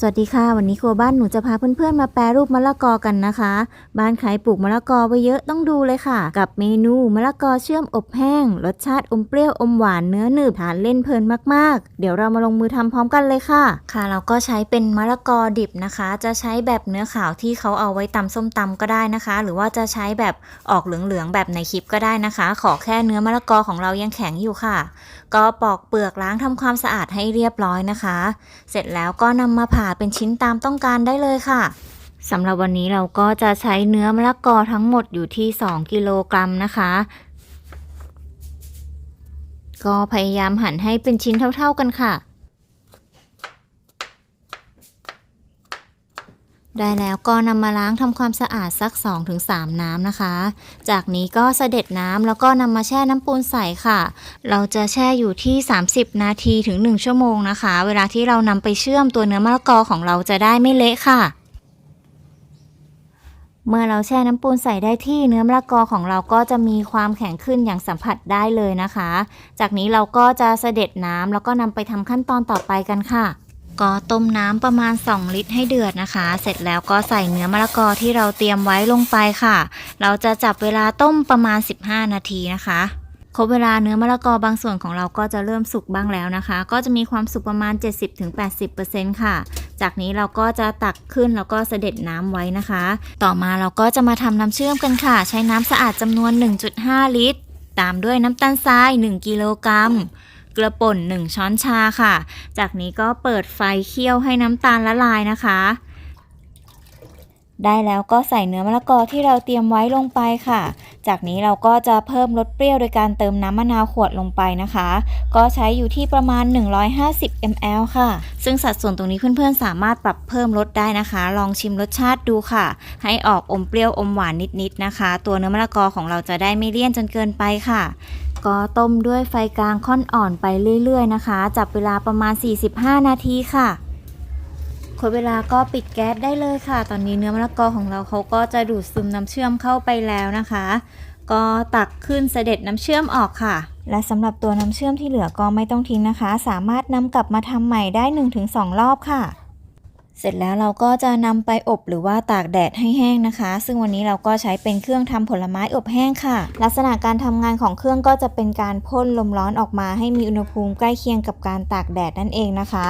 สวัสดีค่ะ วันนี้ครัวบ้านหนูจะพาเพื่อนๆมาแปรรูปมะละกอกันนะคะ บ้านใครปลูกมะละกอไว้เยอะต้องดูเลยค่ะ กับเมนูมะละกอเชื่อมอบแห้ง รสชาติอมเปรี้ยวอมหวานเนื้อหนึบทานเล่นเพลินมากๆ เดี๋ยวเรามาลงมือทำพร้อมกันเลยค่ะ ค่ะ เราก็ใช้เป็นมะละกอดิบนะคะ จะใช้แบบเนื้อขาวที่เขาเอาไว้ตำส้มตำก็ได้นะคะ หรือว่าจะใช้แบบออกเหลืองๆแบบในคลิปก็ได้นะคะ ขอแค่เนื้อมะละกอของเรายังแข็งอยู่ค่ะ ก็ปอกเปลือกล้างทำความสะอาดให้เรียบร้อยนะคะ เสร็จแล้วก็นำมาผ่าเป็นชิ้นตามต้องการได้เลยค่ะสำหรับวันนี้เราก็จะใช้เนื้อมะละกอทั้งหมดอยู่ที่ 2 กิโลกรัมนะคะ ก็พยายามหั่นให้เป็นชิ้นเท่าๆกันค่ะ ได้แล้วก็นำมาล้างทำความสะอาดสัก 2-3 น้ำนะคะ จากนี้ก็เสด็จน้ำแล้วก็นำมาแช่น้ำปูนใสค่ะ เราจะแช่อยู่ที่ 30 นาทีถึง 1 ชั่วโมงนะคะ เวลาที่เรานำไปเชื่อมตัวเนื้อมะละกอของเราจะได้ไม่เละค่ะ เมื่อเราแช่น้ำปูนใส่ได้ที่เนื้อมะละกอของเราก็จะมีความแข็งขึ้นอย่างสัมผัสได้เลยนะคะ จากนี้เราก็จะเสด็จน้ำแล้วก็นำไปทำขั้นตอนต่อไปกันค่ะ ก็ต้มน้ำประมาณ 2 ลิตรให้เดือดนะคะ เสร็จแล้วก็ใส่เนื้อมะละกอที่เราเตรียมไว้ลงไปค่ะ เราจะจับเวลาต้มประมาณ 15 นาทีนะคะ ครบเวลาเนื้อมะละกอบางส่วนของเราก็จะเริ่มสุกบ้างแล้วนะคะ ก็จะมีความสุกประมาณ 70-80%ค่ะ จากนี้เราก็จะตักขึ้นแล้วก็เสด็จน้ำไว้นะคะ ต่อมาเราก็จะมาทำน้ำเชื่อมกันค่ะ ใช้น้ำสะอาดจำนวน 1.5 ลิตร ตามด้วยน้ำตาลทราย 1 กิโลกรัม เกลือป่น 1 ช้อนชาค่ะ จากนี้ก็เปิดไฟเคี่ยวให้น้ำตาลละลายนะคะ ได้แล้วก็ใส่เนื้อมะละกอที่เราเตรียมไว้ลงไปค่ะ จากนี้เราก็จะเพิ่มรสเปรี้ยวโดยการเติมน้ำมะนาวขวดลงไปนะคะ ก็ใช้อยู่ที่ประมาณ 150 ml ค่ะ ซึ่งสัดส่วนตรงนี้เพื่อนๆ สามารถปรับเพิ่มรสได้นะคะ ลองชิมรสชาติดูค่ะ ให้ออกอมเปรี้ยวอมหวานนิดๆนะคะ ตัวเนื้อมะละกอของเราจะได้ไม่เลี่ยนจนเกินไปค่ะ ก็ต้มด้วยไฟกลางค่อนอ่อนไปเรื่อยๆนะคะ จับเวลาประมาณ 45 นาทีค่ะคนเวลาก็ปิดแก๊สได้เลยค่ะ ตอนนี้เนื้อมะละกอของเราเขาก็จะดูดซึมน้ำเชื่อมเข้าไปแล้วนะคะ ก็ตักขึ้นเสด็จน้ำเชื่อมออกค่ะ และสำหรับตัวน้ำเชื่อมที่เหลือก็ไม่ต้องทิ้งนะคะ สามารถนำกลับมาทำใหม่ได้ 1-2 รอบค่ะ เสร็จแล้วเราก็จะนำไปอบหรือว่าตากแดดให้แห้งนะคะ ซึ่งวันนี้เราก็ใช้เป็นเครื่องทำผลไม้อบแห้งค่ะ ลักษณะการทำงานของเครื่องก็จะเป็นการพ่นลมร้อนออกมาให้มีอุณหภูมิใกล้เคียงกับการตากแดดนั่นเองนะคะ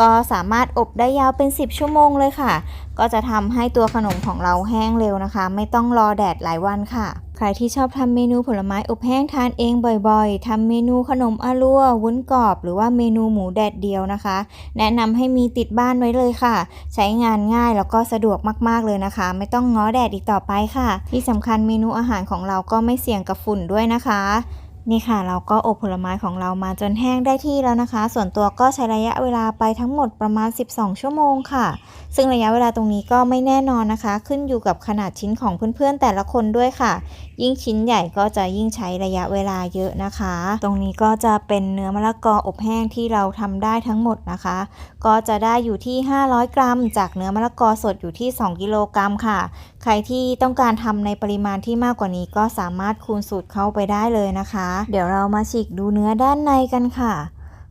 ก็สามารถอบได้ยาวเป็น 10 ชั่วโมงเลยค่ะ ก็จะทำให้ตัวขนมของเราแห้งเร็วนะคะ ไม่ต้องรอแดดหลายวันค่ะ ใครที่ชอบทำเมนูผลไม้อบแห้งทานเองบ่อยๆทำเมนูขนมอาลัววุ้นกรอบ หรือว่าเมนูหมูแดดเดียวนะคะ แนะนำให้มีติดบ้านไว้เลยค่ะ ใช้งานง่ายแล้วก็สะดวกมากๆเลยนะคะ ไม่ต้องง้อแดดอีกต่อไปค่ะ ที่สำคัญเมนูอาหารของเราก็ไม่เสี่ยงกับฝุ่นด้วยนะคะ นี่ค่ะเราก็อบผลไม้ของเรามาจนแห้งได้ที่แล้วนะคะ ส่วนตัวก็ใช้ระยะเวลาไปทั้งหมดประมาณ 12 ชั่วโมงค่ะ ซึ่งระยะเวลาตรงนี้ก็ไม่แน่นอนนะคะ ขึ้นอยู่กับขนาดชิ้นของเพื่อนๆ แต่ละคนด้วยค่ะ ยิ่งชิ้นใหญ่ก็จะยิ่งใช้ระยะเวลาเยอะนะคะ ตรงนี้ก็จะเป็นเนื้อมะละกออบแห้งที่เราทำได้ทั้งหมดนะคะ ก็จะได้อยู่ที่ 500 กรัม จากเนื้อมะละกอสดอยู่ที่ 2 กิโลกรัมค่ะ ใครที่ต้องการทำในปริมาณที่มากกว่านี้ก็สามารถคูณสูตรเข้าไปได้เลยนะคะเดี๋ยวเรามาฉีกดูเนื้อด้านในกันค่ะ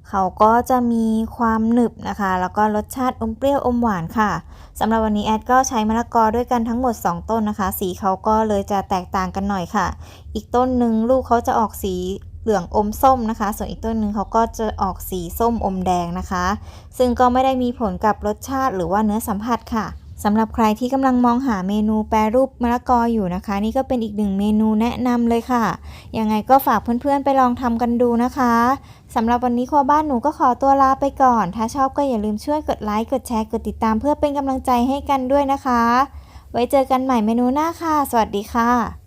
เขาก็จะมีความหนึบนะคะ แล้วก็รสชาติอมเปรี้ยวอมหวานค่ะสำหรับวันนี้แอดก็ใช้มะละกอด้วยกันทั้งหมด 2 ต้นนะคะ สีเขาก็เลยจะแตกต่างกันหน่อยค่ะ อีกต้นหนึ่งลูกเขาจะออกสีเหลืองอมส้มนะคะ ส่วนอีกต้นหนึ่งเขาก็จะออกสีส้มอมแดงนะคะ ซึ่งก็ไม่ได้มีผลกับรสชาติหรือว่าเนื้อสัมผัสค่ะ สำหรับใครที่กำลังมองหาเมนูแปรรูปมะละกออยู่นะคะ นี่ก็เป็นอีกหนึ่งเมนูแนะนำเลยค่ะ ยังไงก็ฝากเพื่อนๆไปลองทำกันดูนะคะสำหรับวันนี้ครัวบ้านหนูก็ขอตัวลาไปก่อน ถ้าชอบก็อย่าลืมช่วยกดไลค์กดแชร์กดติดตามเพื่อเป็นกำลังใจให้กันด้วยนะคะ ไว้เจอกันใหม่เมนูหน้าค่ะ สวัสดีค่ะ